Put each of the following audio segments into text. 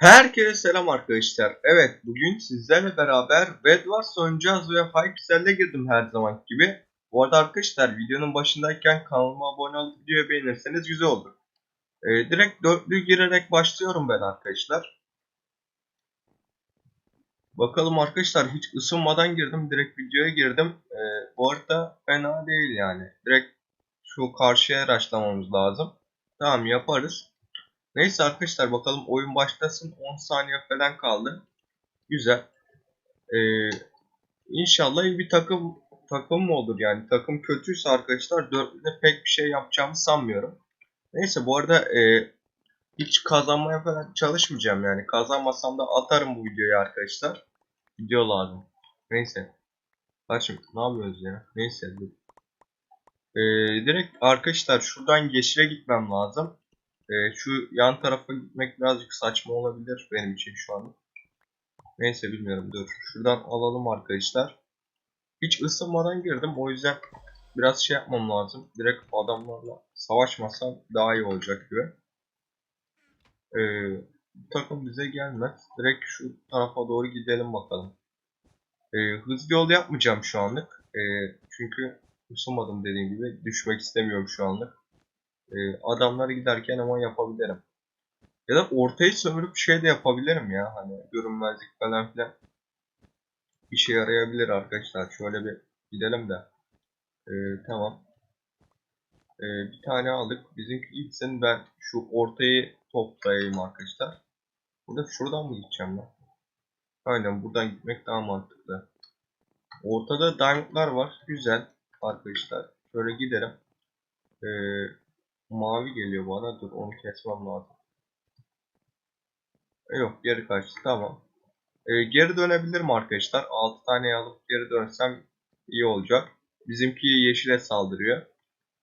Herkese selam arkadaşlar. Evet bugün sizlerle beraber Bedwars oynayacağız ve Hypixel'e girdim her zaman gibi. Bu arada arkadaşlar videonun başındayken kanalıma abone olup videoyu beğenirseniz güzel olur. Ee, direkt dörtlü girerek başlıyorum ben arkadaşlar. Bakalım arkadaşlar hiç ısınmadan girdim. Direkt videoya girdim. Ee, bu arada fena değil yani. Direkt şu karşıya araçlamamız lazım. Tamam yaparız. Neyse arkadaşlar bakalım oyun başlasın. 10 saniye falan kaldı. Güzel. Ee, inşallah iyi bir takım takım mı olur yani. Takım kötüyse arkadaşlar dörtlüde pek bir şey yapacağımı sanmıyorum. Neyse bu arada e, hiç kazanmaya falan çalışmayacağım yani. Kazanmasam da atarım bu videoyu arkadaşlar. Video lazım. Neyse. Kaçım ne yapıyoruz ya? Neyse. dur. Ee, direkt arkadaşlar şuradan yeşile gitmem lazım. Ee, şu yan tarafa gitmek birazcık saçma olabilir benim için şu an. Neyse bilmiyorum dur. Şuradan alalım arkadaşlar. Hiç ısınmadan girdim o yüzden biraz şey yapmam lazım. Direkt adamlarla savaşmasam daha iyi olacak gibi. Ee, bu takım bize gelmez. Direkt şu tarafa doğru gidelim bakalım. Ee, hızlı yol yapmayacağım şu anlık. Ee, çünkü ısınmadım dediğim gibi. Düşmek istemiyorum şu anlık. Ee, adamlara giderken hemen yapabilirim. Ya da ortayı sömürüp şey de yapabilirim ya. Hani görünmezlik falan filan. İşe yarayabilir arkadaşlar. Şöyle bir gidelim de. Ee, tamam. Ee, bir tane aldık. Bizimki gitsin ben şu ortayı toplayayım arkadaşlar. Burada şuradan mı gideceğim ben? Aynen buradan gitmek daha mantıklı. Ortada diamondlar var. Güzel arkadaşlar. Şöyle gidelim. Ee, mavi geliyor bana. Dur onu kesmem lazım. Yok geri kaçtı. Tamam. Ee, geri dönebilirim arkadaşlar. 6 tane alıp geri dönsem iyi olacak. Bizimki yeşile saldırıyor.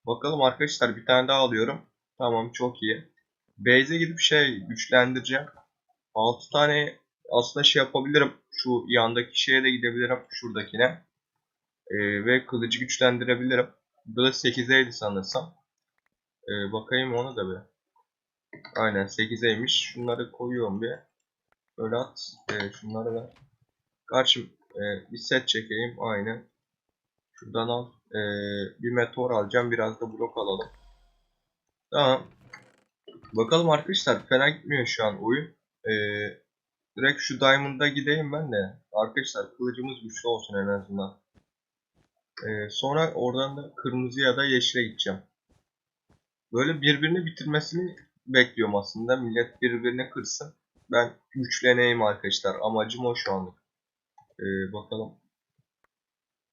Bakalım arkadaşlar bir tane daha alıyorum. Tamam çok iyi. Base'e gidip şey güçlendireceğim. 6 tane aslında şey yapabilirim. Şu yandaki şeye de gidebilirim. Şuradakine. Ee, ve kılıcı güçlendirebilirim. Bu da 8'eydi sanırsam. Ee, bakayım ona da bir. Aynen 8'eymiş. Şunları koyuyorum bir. Böyle at. Ee, şunları ver. Karşım e, bir set çekeyim. Aynen. Şuradan al. Ee, bir meteor alacağım. Biraz da blok alalım. Tamam. Bakalım arkadaşlar. Fena gitmiyor şu an oyun. Ee, direkt şu Diamond'a gideyim ben de. Arkadaşlar kılıcımız güçlü olsun en azından. Ee, sonra oradan da kırmızı ya da yeşile gideceğim. Böyle birbirini bitirmesini bekliyorum aslında. Millet birbirini kırsın. Ben güçleneyim arkadaşlar. Amacım o şu anlık. Ee, bakalım.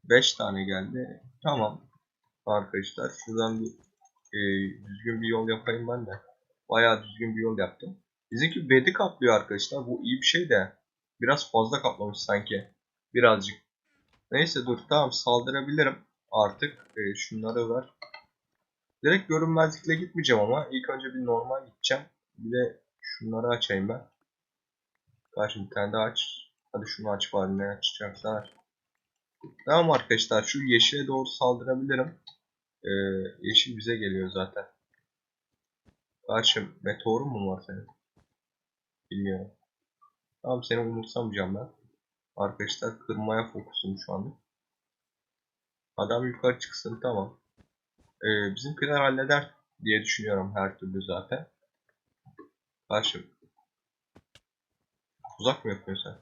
5 tane geldi. Tamam. Arkadaşlar şuradan bir e, düzgün bir yol yapayım ben de. Bayağı düzgün bir yol yaptım. Bizimki bedi kaplıyor arkadaşlar. Bu iyi bir şey de. Biraz fazla kaplamış sanki. Birazcık. Neyse dur tamam saldırabilirim. Artık e, şunları ver. Direkt görünmezlikle gitmeyeceğim ama ilk önce bir normal gideceğim. Bir de şunları açayım ben. Karşım bir tane daha aç. Hadi şunu aç bari ne açacaksan aç. Tamam arkadaşlar şu yeşile doğru saldırabilirim. Ee, yeşil bize geliyor zaten. Karşım meteorun mu var senin? Bilmiyorum. Tamam seni umursamayacağım ben. Arkadaşlar kırmaya fokusum şu anda. Adam yukarı çıksın tamam. Ee, bizimkiler halleder diye düşünüyorum her türlü zaten. Karşım. Uzak mı yapıyorsun sen?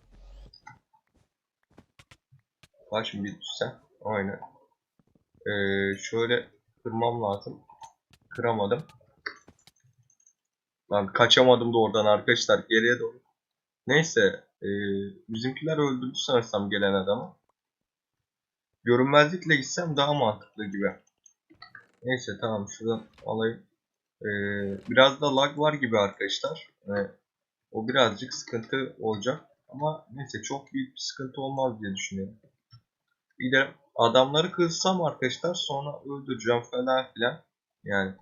Karşım bir düşsen. Aynen. Ee, şöyle kırmam lazım. Kıramadım. Lan kaçamadım da oradan arkadaşlar geriye doğru. Neyse. ee, bizimkiler öldürdü sanırsam gelen adamı. Görünmezlikle gitsem daha mantıklı gibi. Neyse tamam şuradan alayım. Ee, biraz da lag var gibi arkadaşlar. Ee, o birazcık sıkıntı olacak. Ama neyse çok büyük bir sıkıntı olmaz diye düşünüyorum. De adamları kırsam arkadaşlar sonra öldüreceğim falan filan. Yani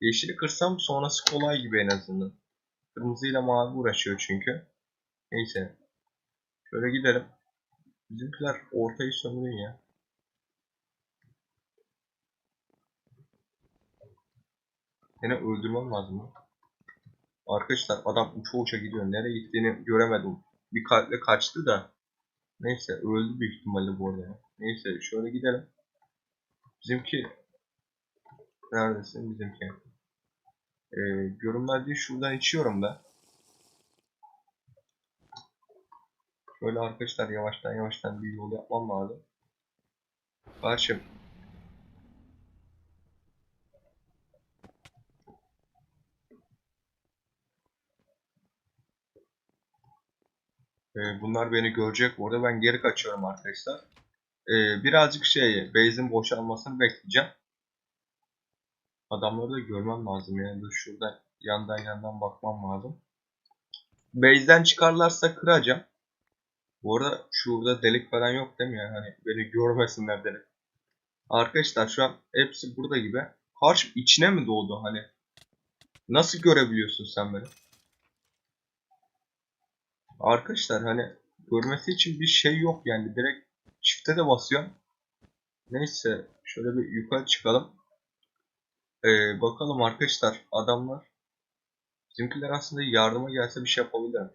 yeşili kırsam sonrası kolay gibi en azından. Kırmızıyla mavi uğraşıyor çünkü. Neyse. Şöyle gidelim. Bizimkiler ortayı sömürün ya. Seni öldürmem lazım. Arkadaşlar adam uça uça gidiyor. Nereye gittiğini göremedim. Bir kalple kaçtı da. Neyse öldü büyük ihtimalle bu arada. Neyse şöyle gidelim. Bizimki Neredesin bizimki? Ee, görünmez değil şuradan içiyorum ben. Şöyle arkadaşlar yavaştan yavaştan bir yol yapmam lazım. Karşım. Ee, bunlar beni görecek. Orada ben geri kaçıyorum arkadaşlar. Ee, birazcık şey, base'in boşalmasını bekleyeceğim. Adamları da görmem lazım yani. Dur şuradan yandan yandan bakmam lazım. Base'den çıkarlarsa kıracağım. Bu arada şurada delik falan yok değil mi yani? Hani beni görmesinler delik. Arkadaşlar şu an hepsi burada gibi. Karşı içine mi doğdu hani? Nasıl görebiliyorsun sen beni? Arkadaşlar hani görmesi için bir şey yok yani. Direkt çifte de basıyorum. Neyse şöyle bir yukarı çıkalım. Ee, bakalım arkadaşlar adamlar bizimkiler aslında yardıma gelse bir şey yapabilirim.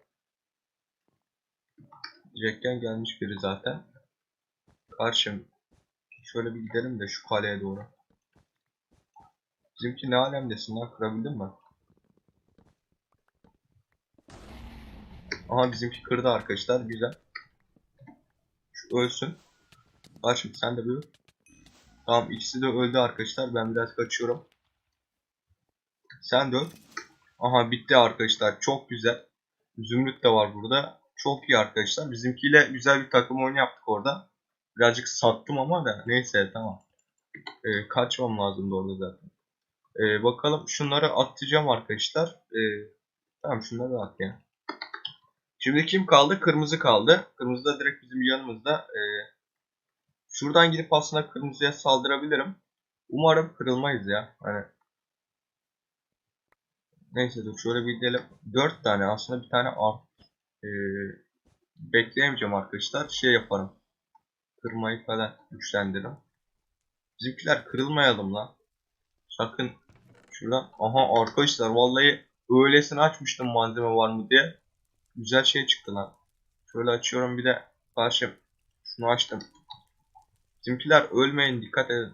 Jack'ten gelmiş biri zaten. Karşım. Şöyle bir gidelim de şu kaleye doğru. Bizimki ne alemdesin lan kırabildin mi? Aha bizimki kırdı arkadaşlar güzel. Şu ölsün. Karşım sen de bir Tamam ikisi de öldü arkadaşlar. Ben biraz kaçıyorum. Sen de öl. Aha bitti arkadaşlar. Çok güzel. Zümrüt de var burada. Çok iyi arkadaşlar. Bizimkiyle güzel bir takım oyunu yaptık orada. Birazcık sattım ama da neyse tamam. Ee, kaçmam lazımdı orada zaten. Ee, bakalım şunları atacağım arkadaşlar. Ee, tamam şunları at ya. Şimdi kim kaldı? Kırmızı kaldı. Kırmızı da direkt bizim yanımızda. Ee, şuradan gidip aslında kırmızıya saldırabilirim. Umarım kırılmayız ya. Hani Neyse dur şöyle bir gidelim. 4 tane aslında bir tane art ee, bekleyemeyeceğim arkadaşlar. Şey yaparım. Kırmayı falan güçlendiririm. Bizimkiler kırılmayalım lan. Sakın şuradan. Aha arkadaşlar vallahi öylesine açmıştım malzeme var mı diye. Güzel şey çıktı lan. Şöyle açıyorum bir de karşım. Şunu açtım. Bizimkiler ölmeyin dikkat edin.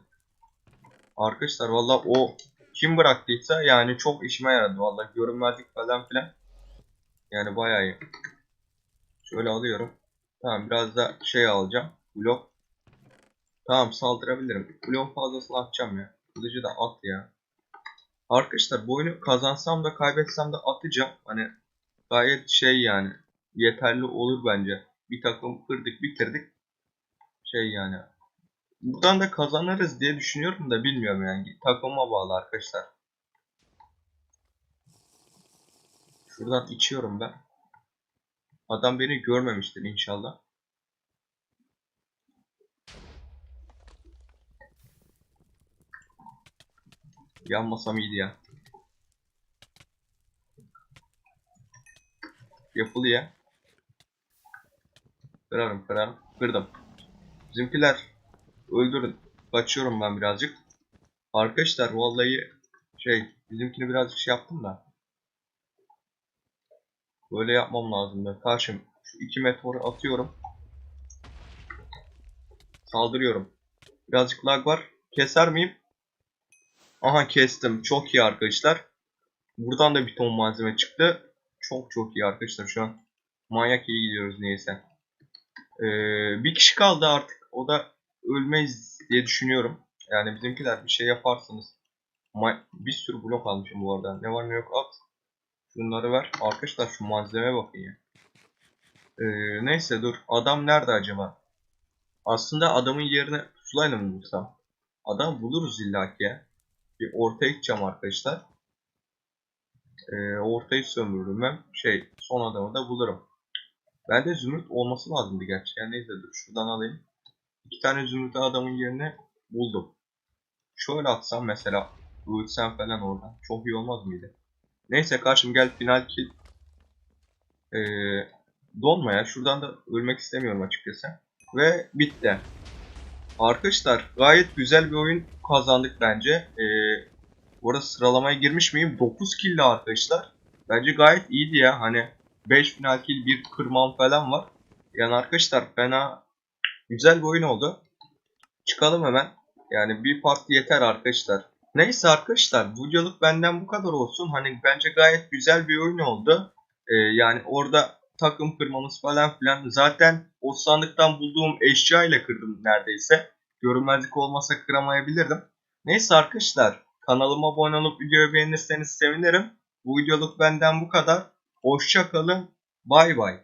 Arkadaşlar vallahi o kim bıraktıysa yani çok işime yaradı vallahi görünmezlik falan filan. Yani bayağı iyi. Şöyle alıyorum. Tamam biraz da şey alacağım. Blok. Tamam saldırabilirim. Blok fazlasını atacağım ya. Kılıcı da at ya. Arkadaşlar bu oyunu kazansam da kaybetsem de atacağım. Hani gayet şey yani. Yeterli olur bence. Bir takım kırdık bitirdik. Şey yani. Buradan da kazanırız diye düşünüyorum da bilmiyorum yani. Takıma bağlı arkadaşlar. Şuradan içiyorum ben. Adam beni görmemiştir inşallah. Yanmasam iyiydi ya. Yapılı ya. Kırarım kırarım. Kırdım. Bizimkiler öldürün. Kaçıyorum ben birazcık. Arkadaşlar vallahi şey bizimkini birazcık şey yaptım da. Böyle yapmam lazım ben. Karşım şu iki meteoru atıyorum. Saldırıyorum. Birazcık lag var. Keser miyim? Aha kestim. Çok iyi arkadaşlar. Buradan da bir ton malzeme çıktı. Çok çok iyi arkadaşlar şu an. Manyak iyi gidiyoruz neyse. Ee, bir kişi kaldı artık. O da ölmeyiz diye düşünüyorum. Yani bizimkiler bir şey yaparsanız. Bir sürü blok almışım bu arada. Ne var ne yok at. Şunları ver. Arkadaşlar şu malzeme bakın ya. Ee, neyse dur. Adam nerede acaba? Aslında adamın yerine pusulayla mı bulsam? Adam buluruz illaki ya. Bir ortaya gideceğim arkadaşlar. Ee, ortayı sömürürüm ben. Şey son adamı da bulurum. Bende zümrüt olması lazımdı gerçi. Yani neyse dur şuradan alayım. İki tane zümrütü adamın yerine buldum. Şöyle atsam mesela. Ölsem falan oradan. Çok iyi olmaz mıydı? Neyse karşım gel final kill. Ee, donma ya. Şuradan da ölmek istemiyorum açıkçası. Ve bitti. Arkadaşlar gayet güzel bir oyun kazandık bence. Ee, bu arada sıralamaya girmiş miyim? 9 kill arkadaşlar. Bence gayet iyiydi ya. Hani 5 final kill, 1 kırmam falan var. Yani arkadaşlar fena güzel bir oyun oldu. Çıkalım hemen. Yani bir part yeter arkadaşlar. Neyse arkadaşlar bu videoluk benden bu kadar olsun. Hani bence gayet güzel bir oyun oldu. Ee, yani orada takım kırmamız falan filan. Zaten o sandıktan bulduğum eşya ile kırdım neredeyse. Görünmezlik olmasa kıramayabilirdim. Neyse arkadaşlar kanalıma abone olup videoyu beğenirseniz sevinirim. Bu videoluk benden bu kadar. Hoşça kalın. Bay bay.